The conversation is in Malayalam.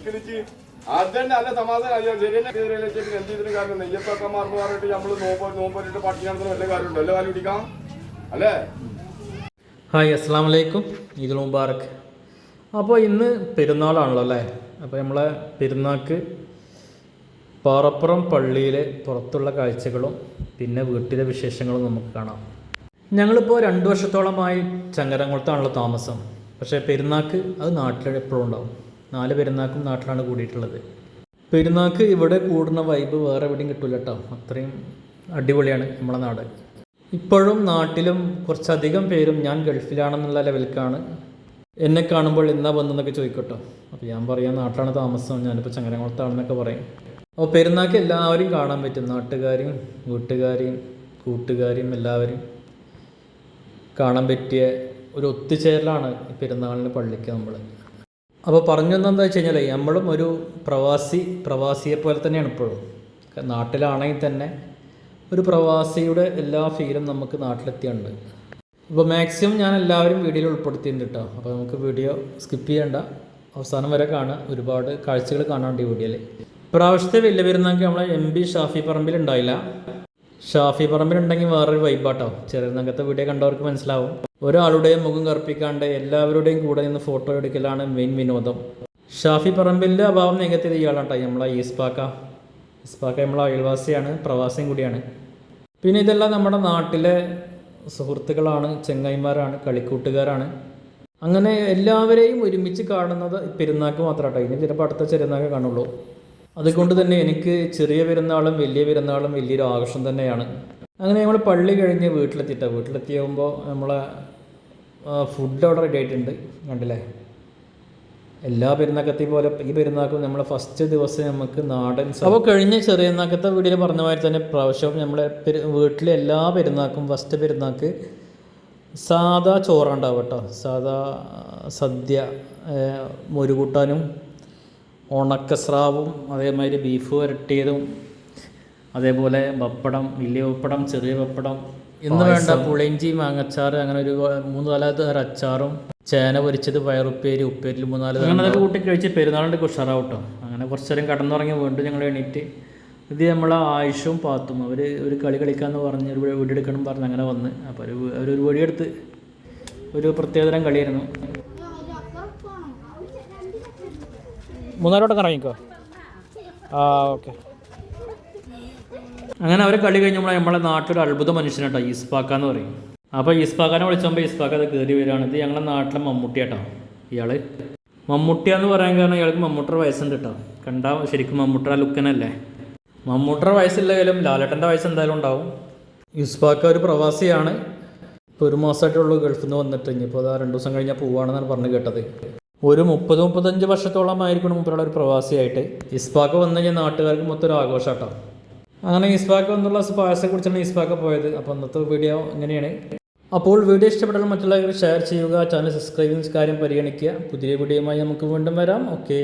പഠിക്കണിച്ച് തന്നെ അല്ല സമാധാനം അയ്യോ ശരിയെന്നെ കേറിയല്ലേ ചേച്ചി എന്ത് കാരണം നെയ്യപ്പക്കന്മാർ പറഞ്ഞിട്ട് നമ്മൾ നോമ്പ് നോമ്പിട്ട് നടത്തുന്ന വല്ല കാര്യമുണ്ടോ? അല്ലേ കാലം അല്ലേ? ഹായ് അസ്സാം വലൈക്കും ഈദുൽ മുബാറക്. അപ്പോൾ ഇന്ന് പെരുന്നാളാണല്ലോ അല്ലേ? അപ്പോൾ നമ്മളെ പെരുന്നാൾക്ക് പാറപ്പുറം പള്ളിയിലെ പുറത്തുള്ള കാഴ്ചകളും പിന്നെ വീട്ടിലെ വിശേഷങ്ങളും നമുക്ക് കാണാം. ഞങ്ങളിപ്പോൾ രണ്ട് വർഷത്തോളമായി ചങ്ങരംകുളത്താണല്ലോ താമസം. പക്ഷേ പെരുന്നാൾക്ക് അത് നാട്ടിൽ എപ്പോഴും ഉണ്ടാവും. നാല് പെരുന്നാക്കും നാട്ടിലാണ് കൂടിയിട്ടുള്ളത്. പെരുന്നാക്ക് ഇവിടെ കൂടുന്ന വൈബ് വേറെ എവിടെയും കിട്ടില്ല കേട്ടോ അത്രയും അടിപൊളിയാണ് നമ്മുടെ നാട്. ഇപ്പോഴും നാട്ടിലും കുറച്ചധികം പേരും ഞാൻ ഗൾഫിലാണെന്നുള്ള ലെവലിലേക്കാണ് എന്നെ കാണുമ്പോൾ എന്നാ വന്നെന്നൊക്കെ ചോദിക്കട്ടോ. അപ്പോൾ ഞാൻ പറയാം നാട്ടിലാണ് താമസം. ഞാനിപ്പോൾ ചങ്ങരംകുളത്താണെന്നൊക്കെ പറയും. അപ്പോൾ പെരുന്നാക്ക് എല്ലാവരും കാണാൻ പറ്റും. നാട്ടുകാരെയും വീട്ടുകാരെയും കൂട്ടുകാരെയും എല്ലാവരും കാണാൻ പറ്റിയ ഒരു ഒത്തുചേരലാണ് പെരുന്നാളിന് പള്ളിക്ക് നമ്മൾ അപ്പോൾ പറഞ്ഞു എന്താ വെച്ച് കഴിഞ്ഞാൽ നമ്മളും ഒരു പ്രവാസി പ്രവാസിയെ പോലെ തന്നെയാണ് ഇപ്പോഴും. നാട്ടിലാണെങ്കിൽ തന്നെ ഒരു പ്രവാസിയുടെ എല്ലാ ഫീലും നമുക്ക് നാട്ടിലെത്തിയുണ്ട് അപ്പോൾ മാക്സിമം ഞാൻ എല്ലാവരും വീഡിയോയിൽ ഉൾപ്പെടുത്തിയിട്ടുണ്ട് കേട്ടോ അപ്പോൾ നമുക്ക് വീഡിയോ സ്കിപ്പ് ചെയ്യേണ്ട. അവസാനം വരെ കാണുക. ഒരുപാട് കാഴ്ചകൾ കാണാണ്ട് ഈ വീഡിയോയിൽ പ്രാവശ്യത്തെ വലിയ പെരുന്നാൾക്ക് നമ്മളെ എം ബി ഷാഫി പറമ്പിൽ ഉണ്ടായില്ല. ഷാഫി പറമ്പിലുണ്ടെങ്കിൽ വേറൊരു വൈബാട്ടോ നഗത്തെ വീഡിയോ കണ്ടവർക്ക് മനസ്സിലാവും. ഒരാളുടെയും മുഖം കറുപ്പിക്കാണ്ട് എല്ലാവരുടെയും കൂടെ നിന്ന് ഫോട്ടോ എടുക്കലാണ് മെയിൻ വിനോദം. ഷാഫി പറമ്പിലിന്റെ അഭാവം നികത്തിയത് ഇയാളാട്ടോ. നമ്മളെ ഈസ്പാക്ക ഈസ്പാക്ക നമ്മളെ അയൽവാസിയാണ് പ്രവാസിയും കൂടിയാണ്. പിന്നെ ഇതെല്ലാം നമ്മുടെ നാട്ടിലെ സുഹൃത്തുക്കളാണ് ചെങ്ങായിമാരാണ് കളിക്കൂട്ടുകാരാണ്. അങ്ങനെ എല്ലാവരെയും ഒരുമിച്ച് കാണുന്നത് പെരുന്നാൾക്ക് മാത്രമാട്ടോ ഇനി ചിലപ്പോൾ അടുത്ത ചെറുനാൾക്ക് കാണുള്ളൂ. അതുകൊണ്ട് തന്നെ എനിക്ക് ചെറിയ പെരുന്നാളും വലിയ പെരുന്നാളും വലിയൊരു ആഘോഷം തന്നെയാണ്. അങ്ങനെ നമ്മൾ പള്ളി കഴിഞ്ഞ് വീട്ടിലെത്തിയിട്ടോ വീട്ടിലെത്തിയാകുമ്പോൾ നമ്മളെ ഫുഡ് ഓർഡർ റെഡി ആയിട്ടുണ്ട്. കണ്ടില്ലേ? എല്ലാ പെരുന്നാക്കത്തെ പോലെ ഈ പെരുന്നാക്കും നമ്മളെ ഫസ്റ്റ് ദിവസം നമുക്ക് നാടൻ അപ്പോൾ കഴിഞ്ഞ ചെറിയ നാക്കത്തെ വീഡിയോയിൽ പറഞ്ഞ മാതിരി തന്നെ പ്രാവശ്യം നമ്മളെ വീട്ടിലെ എല്ലാ പെരുന്നാക്കും ഫസ്റ്റ് പെരുന്നാക്ക് സാധാ ചോറുണ്ടാവും കേട്ടോ. സാധാ സദ്യ മുരുകൂട്ടാനും ഉണക്കസ്രാവും അതേമാതിരി ബീഫ് വരട്ടിയതും അതേപോലെ പപ്പടം വലിയ പപ്പടം ചെറിയ പപ്പടം ഇന്ന് വേണ്ട പുളിഞ്ചി മാങ്ങച്ചാർ അങ്ങനെ ഒരു മൂന്ന് നാലാമത്തെ ഒരു അച്ചാറും ചേന പൊരിച്ചത് പയറുപ്പേരി ഉപ്പേരി മൂന്നാൽ അങ്ങനെ കൂട്ടി കഴിച്ച് പെരുന്നാളിന്റെ ഉഷാറാവട്ടോ. അങ്ങനെ കുറച്ചു നേരം കടന്നുറങ്ങി വീണ്ടും ഞങ്ങൾ എണീറ്റ് ഇത് നമ്മളെ ആയുഷും പാത്തും അവർ ഒരു കളി കളിക്കാമെന്ന് പറഞ്ഞ് ഒരു വീഡിയോ എടുക്കണം പറഞ്ഞ് അങ്ങനെ വന്ന്. അപ്പോൾ ഒരു അവരൊരു വീഡിയോ ഒരു പ്രത്യേകതരം കളിയായിരുന്നു. മൂന്നാലോട്ടൊക്കെ ഇറങ്ങിക്കോ? ആ ഓക്കെ. അങ്ങനെ അവർ കളി കഴിഞ്ഞപ്പോൾ നമ്മളെ നാട്ടിലൊരു അത്ഭുത മനുഷ്യനാട്ടോ ഈസ്പാക്ക എന്ന് പറയും. അപ്പോൾ ഈസ്പാക്കാനെ വിളിച്ചപ്പോൾ ഈസ്പാക്ക അത് കയറി വരികയാണ്. ഇത് ഞങ്ങളുടെ നാട്ടിലെ മമ്മൂട്ടിയാട്ടോ ഇയാൾ മമ്മൂട്ടിയ എന്ന് പറയാൻ കാരണം ഇയാൾക്ക് മമ്മൂട്ടറ വയസ്സുണ്ട് കേട്ടോ കണ്ടാൽ ശരിക്കും മമ്മൂട്ടർ ലുക്കനല്ലേ മമ്മൂട്ടറ വയസ്സില്ലെങ്കിലും ലാലേട്ടന്റെ വയസ്സ് എന്തായാലും ഉണ്ടാവും. ഇസ്പാക്ക ഒരു പ്രവാസിയാണ്. ഇപ്പോൾ ഒരു മാസമായിട്ടുള്ളൂ ഗൾഫിൽ നിന്ന് വന്നിട്ട്. ഇനിയിപ്പോൾ അതാ രണ്ട് ദിവസം കഴിഞ്ഞാൽ പോവാണെന്നാണ് പറഞ്ഞു കേട്ടത്. ഒരു മുപ്പത് മുപ്പത്തഞ്ച് വർഷത്തോളമായിരിക്കണം മുമ്പിലുള്ള ഒരു പ്രവാസിയായിട്ട്. ഇസ്പാക്ക് വന്നു കഴിഞ്ഞാൽ നാട്ടുകാർക്ക് മൊത്തം ഒരു ആഘോഷം അങ്ങനെ ഇസ്പാക്ക് വന്നുള്ള പായസത്തെ കുറിച്ചാണ് ഇസ്പാക്ക പോയത്. അപ്പോൾ അന്നത്തെ വീഡിയോ ഇങ്ങനെയാണ്. അപ്പോൾ വീഡിയോ ഇഷ്ടപ്പെട്ടാൽ മറ്റുള്ളവർ ഷെയർ ചെയ്യുക ചാനൽ സബ്സ്ക്രൈബ് കാര്യം പരിഗണിക്കുക. പുതിയ വീഡിയോയുമായി നമുക്ക് വീണ്ടും വരാം. ഓക്കെ